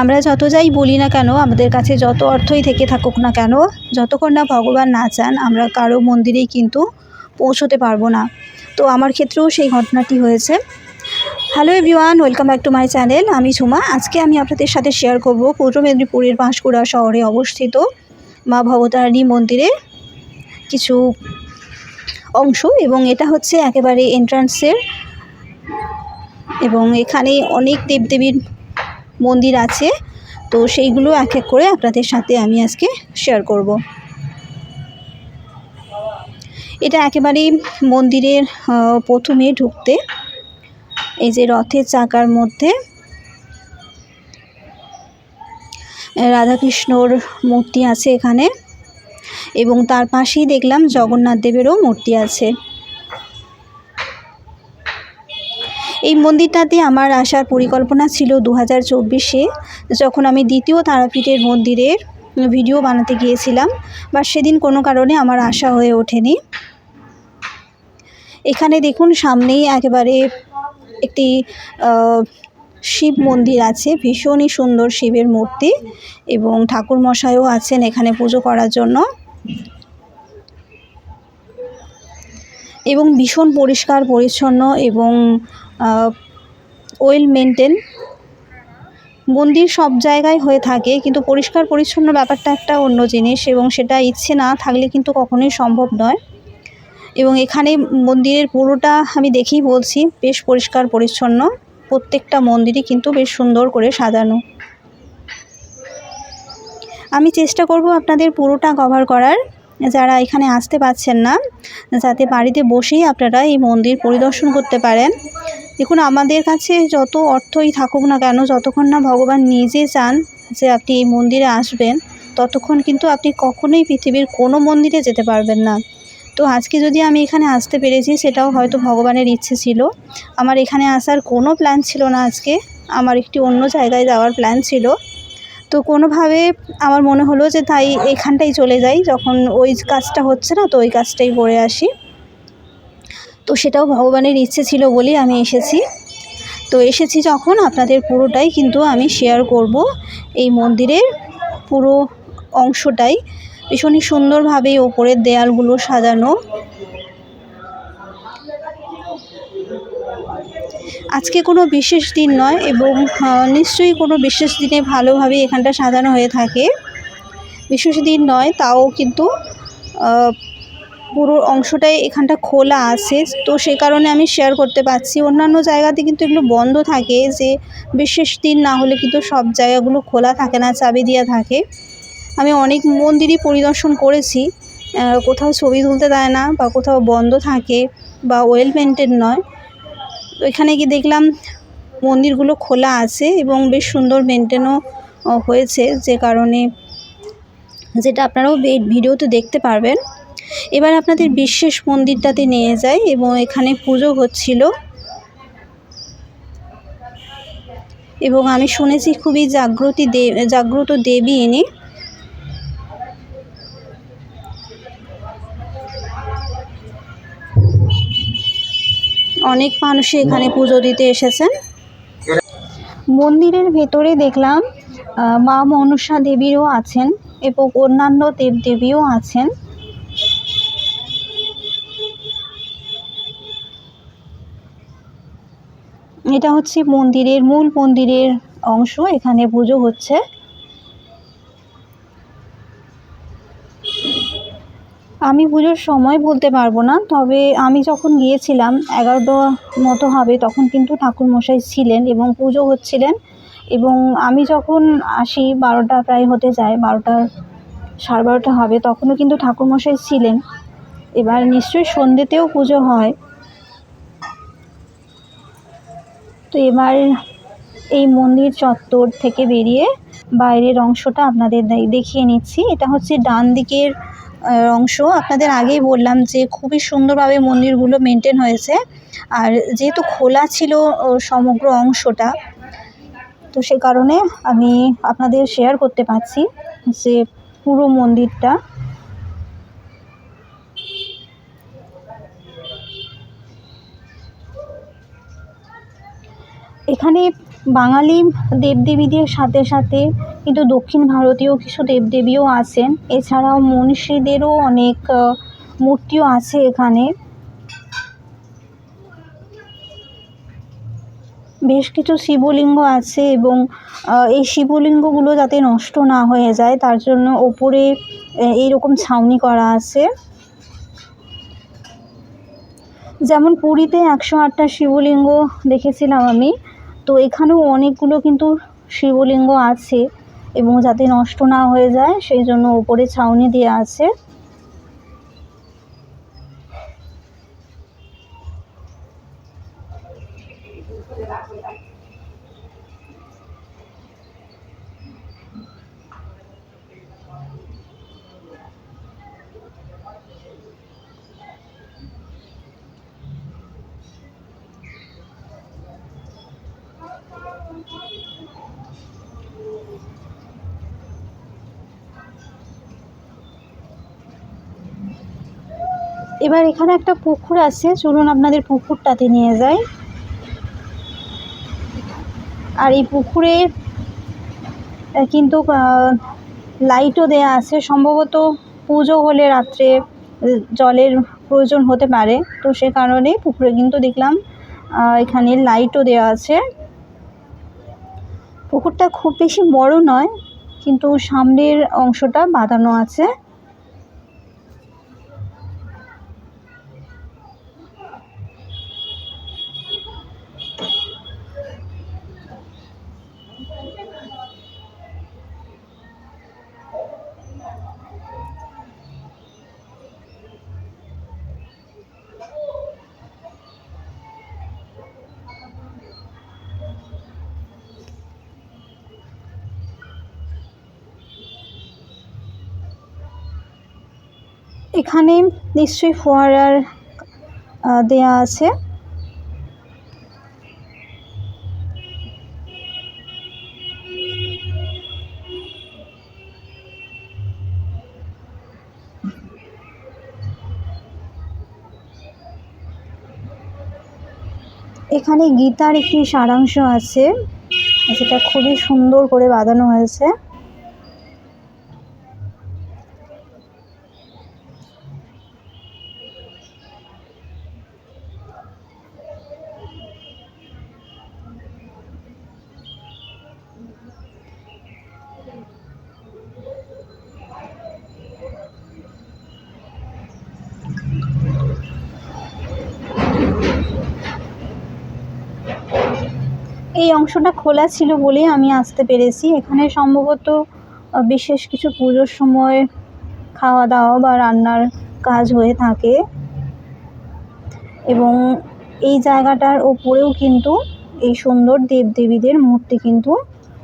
আমরা যত যাই বলি না কেন, আমাদের কাছে যত অর্থই থেকে থাকুক না কেন, যতক্ষণ না ভগবান না চান, আমরা কারও মন্দিরেই কিন্তু পৌঁছতে পারব না। তো আমার ক্ষেত্রেও সেই ঘটনাটি হয়েছে। Hello everyone welcome back to my channel আমি ঝুমা আজকে আমি আপনাদের সাথে শেয়ার করব পূর্ব মেদিনীপুরের বাঁশকুড়া শহরে অবস্থিত মা ভবতারিণী মন্দিরের কিছু অংশ এবং এটা হচ্ছে একেবারে এন্ট্রান্সের এবং এখানে অনেক দেবদেবীর মন্দির আছে। তো সেইগুলো এক এক করে আপনাদের সাথে আমি আজকে শেয়ার করব। এটা একেবারেই মন্দিরের প্রথমে ঢুকতে। এই যে রথের চাকার মধ্যে রাধাকৃষ্ণর মূর্তি আছে এখানে। এবং তার পাশেই দেখলাম জগন্নাথ দেবেরও মূর্তি আছে। এই মন্দিরটাতে আমার আসার পরিকল্পনা ছিল দু হাজার চব্বিশে। যখন আমি দ্বিতীয় তারাপীঠের মন্দিরের ভিডিও বানাতে গিয়েছিলাম, বা সেদিন কোনো কারণে আমার আশা হয়ে ওঠেনি। এখানে দেখুন, সামনেই একেবারে একটি শিব মন্দির আছে। ভীষণই সুন্দর শিবের মূর্তি এবং ঠাকুর মশাইও আছেন এখানে পুজো করার জন্য। এবং ভীষণ পরিষ্কার, পরিচ্ছন্ন এবং ওয়েল মেনটেন মন্দির সব জায়গায় হয়ে থাকে, কিন্তু পরিষ্কার পরিচ্ছন্ন ব্যাপারটা একটা অন্য জিনিস এবং সেটা ইচ্ছে না থাকলে কিন্তু কখনোই সম্ভব নয়। এবং এখানে মন্দিরের পুরোটা আমি দেখেই বলছি, বেশ পরিষ্কার পরিচ্ছন্ন, প্রত্যেকটা মন্দিরই কিন্তু বেশ সুন্দর করে সাজানো। আমি চেষ্টা করব আপনাদের পুরোটা কভার করার, যারা এখানে আসতে পারছেন না, যাতে বাড়িতে বসেই আপনারা এই মন্দির পরিদর্শন করতে পারেন। দেখুন, আমাদের কাছে যত অর্থই থাকুক না কেন, যতক্ষণ না ভগবান নিজে চান যে আপনি এই মন্দিরে আসবেন, ততক্ষণ কিন্তু আপনি কখনোই পৃথিবীর কোনো মন্দিরে যেতে পারবেন না। তো আজকে যদি আমি এখানে আসতে পেরেছি, সেটাও হয়তো ভগবানের ইচ্ছে ছিল। আমার এখানে আসার কোনো প্ল্যান ছিল না আজকে। আমার একটি অন্য জায়গায় যাওয়ার প্ল্যান ছিল। তো কোনোভাবে আমার মনে হলো যে তাই এখানটাই চলে যাই, যখন ওই কাজটা হচ্ছে না, তো ওই কাজটাই করে আসি। তো সেটাও ভগবানের ইচ্ছে ছিল বলেই আমি এসেছি। তো এসেছি যখন আপনাদের পুরোটাই কিন্তু আমি শেয়ার করব এই মন্দিরের পুরো অংশটাই। ভীষণই সুন্দরভাবে ওপরের দেয়ালগুলো সাজানো। আজকে কোনো বিশেষ দিন নয় এবং নিশ্চয়ই কোনো বিশেষ দিনে ভালোভাবে এখানটা সাজানো হয়ে থাকে। বিশেষ দিন নয়, তাও কিন্তু পুরো অংশটাই এখানটা খোলা আছে। তো সে কারণে আমি শেয়ার করতে পারছি। অন্যান্য জায়গাতে কিন্তু এগুলো বন্ধ থাকে যে বিশেষ দিন না হলে কিন্তু সব জায়গাগুলো খোলা থাকে না, চাবি দেওয়া থাকে। আমি অনেক মন্দিরই পরিদর্শন করেছি। কোথাও ছবি তুলতে দেয় না বা কোথাও বন্ধ থাকে বা ওয়েল মেনটেন নয়। এখানে গিয়ে দেখলাম মন্দিরগুলো খোলা আছে এবং বেশ সুন্দর মেনটেনও হয়েছে। যে কারণে যেটা আপনারাও ভিডিওতে দেখতে পারবেন। এবার আপনাদের বিশেষ মন্দিরটাতে নিয়ে যাই এবং এখানে পুজো হচ্ছিল। এবং আমি শুনেছি খুবই জাগ্রতি দে, জাগ্রত দেবী ইনি। অনেক মানুষই এখানে পুজো দিতে এসেছেন। মন্দিরের ভেতরে দেখলাম মা মনসা দেবীরও আছেন এবং অন্যান্য দেবদেবীও আছেন। এটা হচ্ছে মন্দিরের, মূল মন্দিরের অংশ। এখানে পুজো হচ্ছে। আমি পুজোর সময় বলতে পারব না, তবে আমি যখন গিয়েছিলাম এগারোটা মতো হবে, তখন কিন্তু ঠাকুরমশাই ছিলেন এবং পুজো হচ্ছিলেন। এবং আমি যখন আসি, বারোটা প্রায় হতে যায়, বারোটা, সাড়ে বারোটা হবে, তখনও কিন্তু ঠাকুরমশাই ছিলেন। এবার নিশ্চয়ই সন্ধ্যেতেও পুজো হয়। তো এবার এই মন্দির চত্বর থেকে বেরিয়ে বাইরের অংশটা আপনাদের দেখিয়ে নিচ্ছি। এটা হচ্ছে ডান দিকের অংশ। আপনাদের আগেই বললাম যে খুবই সুন্দরভাবে মন্দিরগুলো মেনটেন হয়েছে। আর যেহেতু খোলা ছিল সমগ্র অংশটা, তো সে কারণে আমি আপনাদের শেয়ার করতে পারছি যে পুরো মন্দিরটা। এখানে বাঙালি দেবদেবীদের সাথে সাথে কিন্তু দক্ষিণ ভারতীয় কিছু দেবদেবীও আছেন। এছাড়াও মনীষীদেরও অনেক মূর্তিও আছে এখানে। বেশ কিছু শিবলিঙ্গ আছে এবং এই শিবলিঙ্গগুলো যাতে নষ্ট না হয়ে যায়, তার জন্য ওপরে এইরকম ছাউনি করা আছে। যেমন পুরীতে একশো আটটা শিবলিঙ্গ দেখেছিলাম আমি। তো এখানেও অনেকগুলো কিন্তু শিবলিঙ্গ আছে এবং যাতে নষ্ট না হয়ে যায়, সেই জন্য ওপরে ছাউনি দেওয়া আছে। এবার এখানে একটা পুকুর আছে, চলুন আপনাদের পুকুরটাতে নিয়ে যাই। আর এই পুকুরে কিন্তু লাইটও দেয়া আছে, সম্ভবত পুজো হলে রাত্রে জলের প্রয়োজন হতে পারে। তো সে কারণে পুকুরে কিন্তু দেখলাম এখানে লাইটও দেওয়া আছে। পুকুরটা খুব বেশি বড় নয়, কিন্তু সামনের অংশটা বাঁধানো আছে। এখানে নিশ্চয়ই ফোয়ারার দেয়া আছে। এখানে গীতার একটি সারাংশ আছে, যেটা খুবই সুন্দর করে বাঁধানো হয়েছে। অংশটা খোলা ছিল বলেই আমি আসতে পেরেছি। এখানে সম্ভবত বিশেষ কিছু পুজোর সময় খাওয়া দাওয়া বা রান্নার কাজ হয়ে থাকে। এবং এই জায়গাটার ওপরেও কিন্তু এই সুন্দর দেবদেবীদের মূর্তি কিন্তু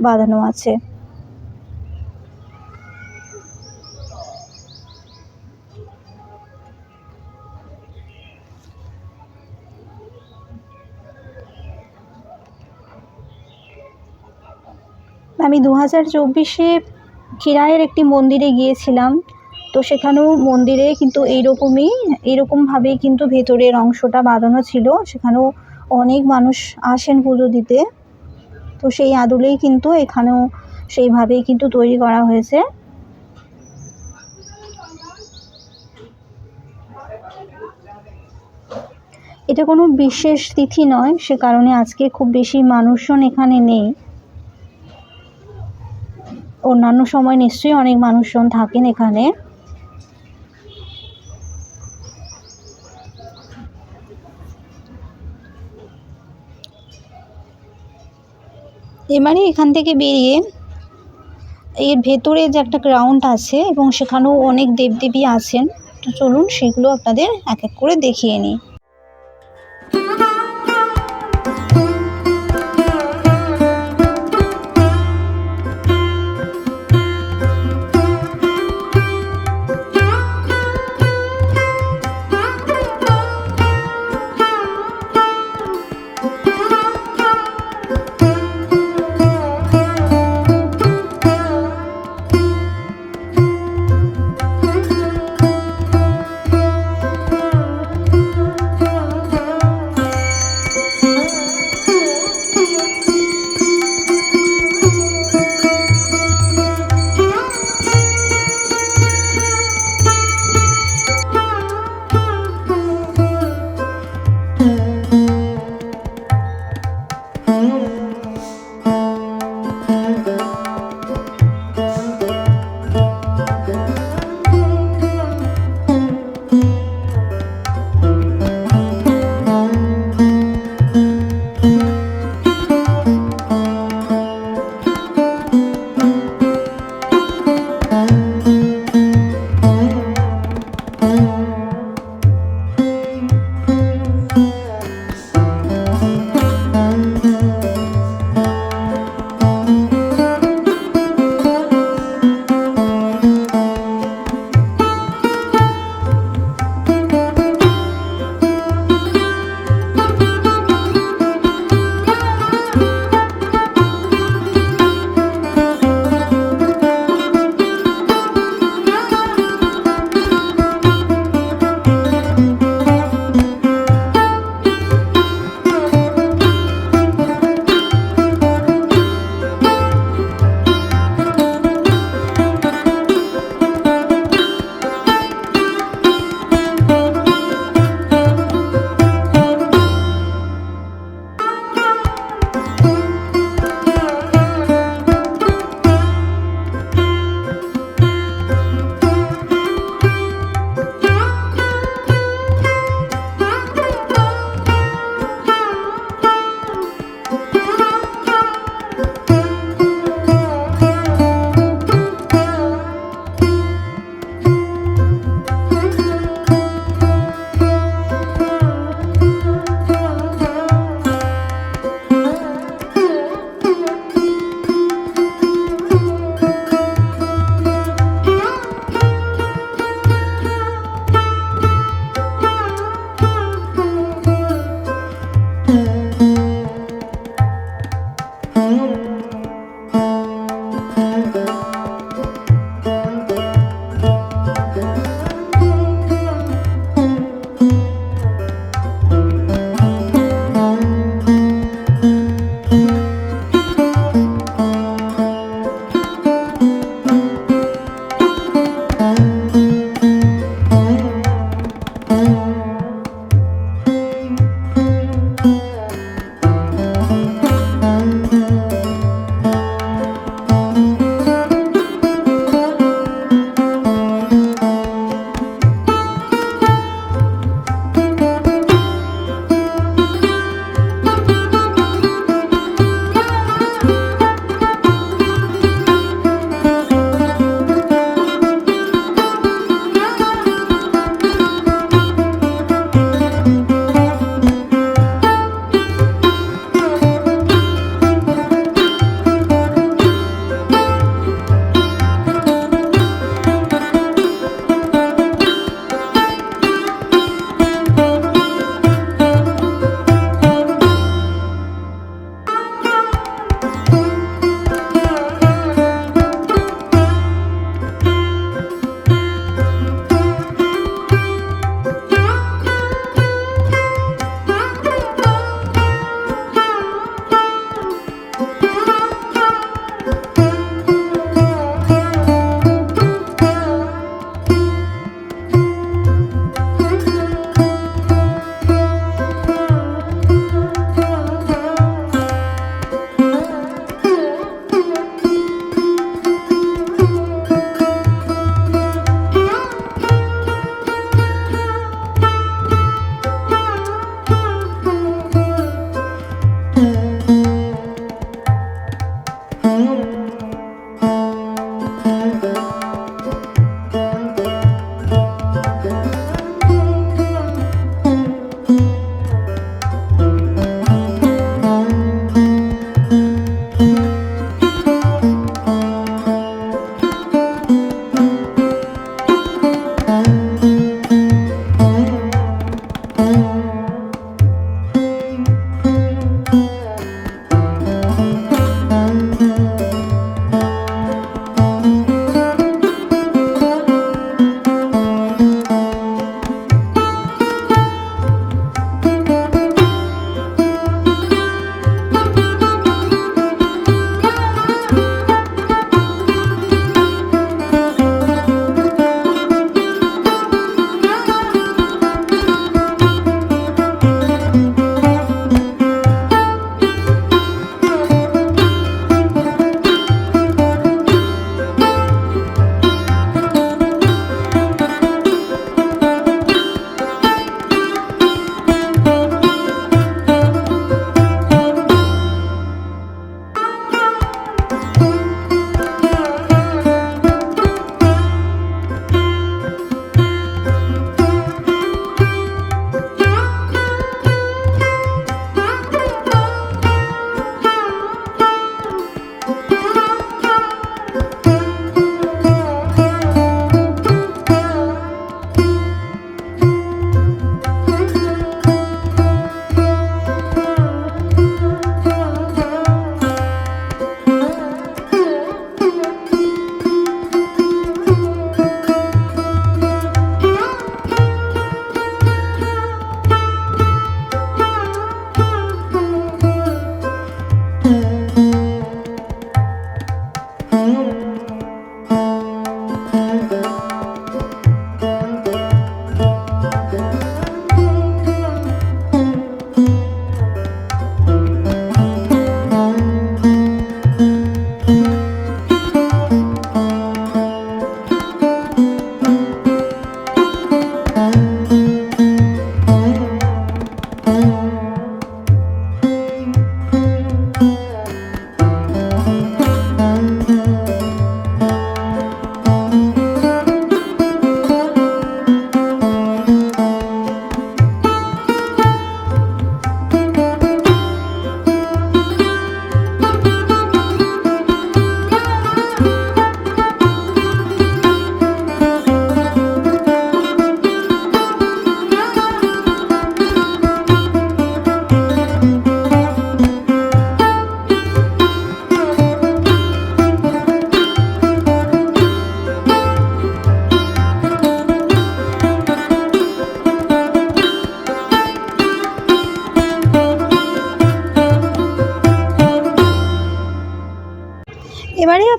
বাঁধানো আছে। আমি দু হাজার চব্বিশে খিরাইয়ের একটি মন্দিরে গিয়েছিলাম। তো সেখানেও মন্দিরে কিন্তু এইরকমই এইরকমভাবেই কিন্তু ভেতরের অংশটা বাঁধানো ছিল। সেখানেও অনেক মানুষ আসেন পুজো দিতে। তো সেই আদলেই কিন্তু এখানেও সেইভাবেই কিন্তু তৈরি করা হয়েছে। এটা কোনো বিশেষ তিথি নয়, সে কারণে আজকে খুব বেশি মানুষজন এখানে নেই। অন্যান্য সময় নিশ্চয়ই অনেক মানুষজন থাকেন এখানে। এবারে এখান থেকে বেরিয়ে এর ভেতরে যে একটা গ্রাউন্ড আছে এবং সেখানেও অনেক দেবদেবী আছেন, তো চলুন সেগুলো আপনাদের এক এক করে দেখিয়ে নিই।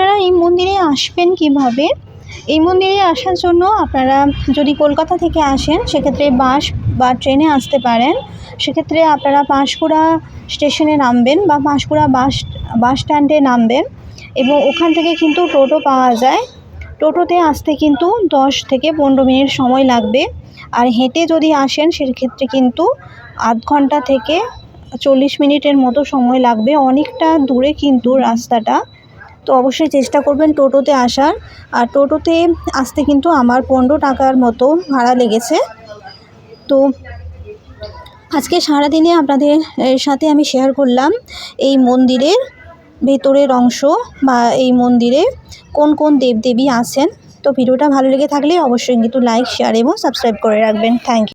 আপনারা এই মন্দিরে আসবেন কীভাবে? এই মন্দিরে আসার জন্য আপনারা যদি কলকাতা থেকে আসেন, সেক্ষেত্রে বাস বা ট্রেনে আসতে পারেন। সেক্ষেত্রে আপনারা পাঁশকুড়া স্টেশনে নামবেন বা পাঁশকুড়া বাস বাস স্ট্যান্ডে নামবেন এবং ওখান থেকে কিন্তু টোটো পাওয়া যায়। টোটোতে আসতে কিন্তু দশ থেকে পনেরো মিনিট সময় লাগবে। আর হেঁটে যদি আসেন, সেক্ষেত্রে কিন্তু আধ ঘণ্টা থেকে চল্লিশ মিনিটের মতো সময় লাগবে। অনেকটা দূরে কিন্তু রাস্তাটা। তো অবশ্যই চেষ্টা করবেন টোটোতে আসার। আর টোটোতে আসতে কিন্তু আমার পনেরো টাকার মতো ভাড়া লেগেছে। তো আজকে সারাদিনে আপনাদের সাথে আমি শেয়ার করলাম এই মন্দিরের ভেতরের অংশ বা এই মন্দিরে কোন কোন দেবদেবী আছেন। তো ভিডিওটা ভালো লেগে থাকলে অবশ্যই কিন্তু লাইক শেয়ার এবং সাবস্ক্রাইব করে রাখবেন। Thank you